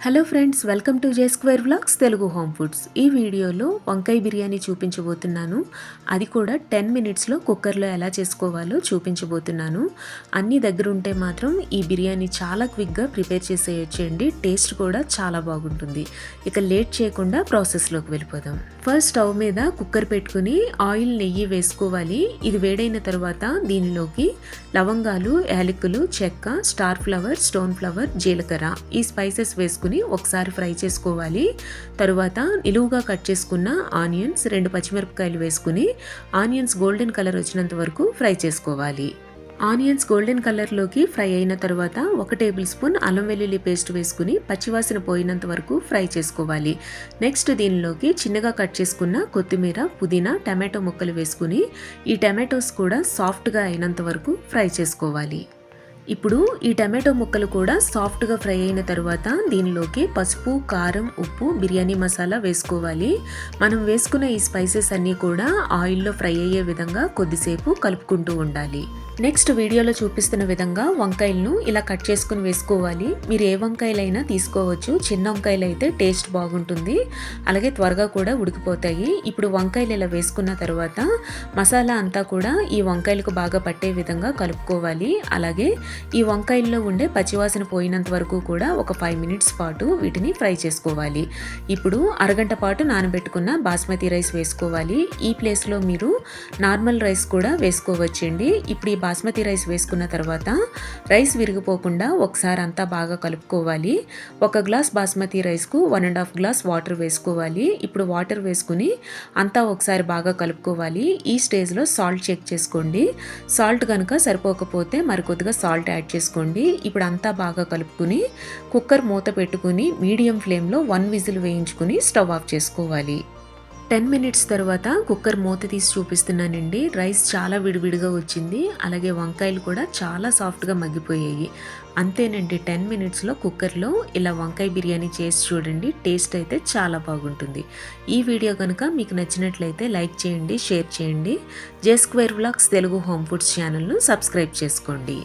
Hello friends welcome to J square vlogs Telugu home foods ఈ వీడియోలో వంకాయ బిర్యానీ చూపించబోతున్నాను. అది కూడా టెన్ మినిట్స్లో కుక్కర్లో ఎలా చేసుకోవాలో చూపించబోతున్నాను. అన్ని దగ్గర ఉంటే మాత్రం ఈ బిర్యానీ చాలా క్విక్గా ప్రిపేర్ చేసేయొచ్చండి. టేస్ట్ కూడా చాలా బాగుంటుంది. ఇక లేట్ చేయకుండా ప్రాసెస్లోకి వెళ్ళిపోదాం. ఫస్ట్ స్టవ్ మీద కుక్కర్ పెట్టుకుని ఆయిల్ నెయ్యి వేసుకోవాలి. ఇది వేడైన తర్వాత దీనిలోకి లవంగాలు యాలకులు చెక్క స్టార్ ఫ్లవర్ స్టోన్ ఫ్లవర్ జీలకర్ర ఈ స్పైసెస్ వేసుకుని ఒకసారి ఫ్రై చేసుకోవాలి. తరువాత నిలువుగా కట్ చేసుకున్న ఆనియన్స్ రెండు పచ్చిమిరపకాయలు వేసుకుని ఆనియన్స్ గోల్డెన్ కలర్ వచ్చినంత వరకు ఫ్రై చేసుకోవాలి. ఆనియన్స్ గోల్డెన్ కలర్లోకి ఫ్రై అయిన తర్వాత ఒక టేబుల్ స్పూన్ అల్లం వెల్లుల్లి పేస్ట్ వేసుకుని పచ్చివాసన పోయినంత వరకు ఫ్రై చేసుకోవాలి. నెక్స్ట్ దీనిలోకి చిన్నగా కట్ చేసుకున్న కొత్తిమీర పుదీనా టమాటో ముక్కలు వేసుకుని ఈ టమాటోస్ కూడా సాఫ్ట్గా అయినంత వరకు ఫ్రై చేసుకోవాలి. ఇప్పుడు ఈ టమాటో ముక్కలు కూడా సాఫ్ట్గా ఫ్రై అయిన తర్వాత దీనిలోకి పసుపు కారం ఉప్పు బిర్యానీ మసాలా వేసుకోవాలి. మనం వేసుకున్న ఈ స్పైసెస్ అన్నీ కూడా ఆయిల్లో ఫ్రై అయ్యే విధంగా కొద్దిసేపు కలుపుకుంటూ ఉండాలి. నెక్స్ట్ వీడియోలో చూపిస్తున్న విధంగా వంకాయలను ఇలా కట్ చేసుకుని వేసుకోవాలి. మీరు ఏ వంకాయలైనా తీసుకోవచ్చు. చిన్న వంకాయలు అయితే టేస్ట్ బాగుంటుంది. అలాగే త్వరగా కూడా ఉడికిపోతాయి. ఇప్పుడు వంకాయలు ఇలా వేసుకున్న తర్వాత మసాలా అంతా కూడా ఈ వంకాయలకు బాగా పట్టే విధంగా కలుపుకోవాలి. అలాగే ఈ వంకాయల్లో ఉండే పచ్చివాసన పోయినంత వరకు కూడా ఒక ఫైవ్ మినిట్స్ పాటు వీటిని ఫ్రై చేసుకోవాలి. ఇప్పుడు అరగంట పాటు నానబెట్టుకున్న బాస్మతి రైస్ వేసుకోవాలి. ఈ ప్లేస్లో మీరు నార్మల్ రైస్ కూడా వేసుకోవచ్చండి. ఇప్పుడు ఈ బాస్మతి రైస్ వేసుకున్న తర్వాత రైస్ విరిగిపోకుండా ఒకసారి అంతా బాగా కలుపుకోవాలి. ఒక glass basmati రైస్కు one and half glass water వేసుకోవాలి. ఇప్పుడు వాటర్ వేసుకుని అంతా ఒకసారి బాగా కలుపుకోవాలి. ఈ స్టేజ్లో సాల్ట్ చెక్ చేసుకోండి. సాల్ట్ కనుక సరిపోకపోతే మరికొద్దిగా కొద్దిగా సాల్ట్ యాడ్ చేసుకోండి. ఇప్పుడు అంతా బాగా కలుపుకుని కుక్కర్ మూత పెట్టుకుని మీడియం ఫ్లేమ్లో వన్ విజిల్ వేయించుకుని స్టవ్ ఆఫ్ చేసుకోవాలి. టెన్ మినిట్స్ తర్వాత కుక్కర్ మూత తీసి చూపిస్తున్నానండి. రైస్ చాలా విడివిడిగా వచ్చింది. అలాగే వంకాయలు కూడా చాలా సాఫ్ట్గా మగ్గిపోయాయి. అంతేనండి టెన్ మినిట్స్లో కుక్కర్లో ఇలా వంకాయ బిర్యానీ చేసి చూడండి. టేస్ట్ అయితే చాలా బాగుంటుంది. ఈ వీడియో కనుక మీకు నచ్చినట్లయితే లైక్ చేయండి షేర్ చేయండి. J square vlogs Telugu home foods ఛానల్ను సబ్స్క్రైబ్ చేసుకోండి.